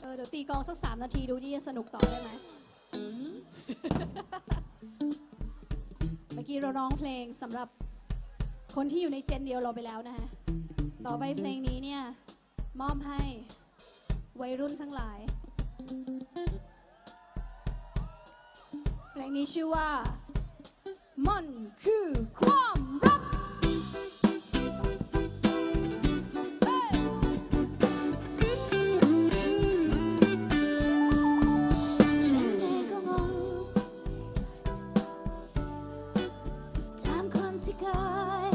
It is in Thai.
เออเดี๋ยวตีกองสักสามนาทีดูดิจะสนุกต่อได้ไหม เมื่อกี้เราร้องเพลงสำหรับคนที่อยู่ในเจนเดียวเราไปแล้วนะฮะ ต่อไปเพลงนี้เนี่ย มอบให้วัยรุ่นทั้งหลาย เพลงนี้ชื่อว่า มันคือคุ te.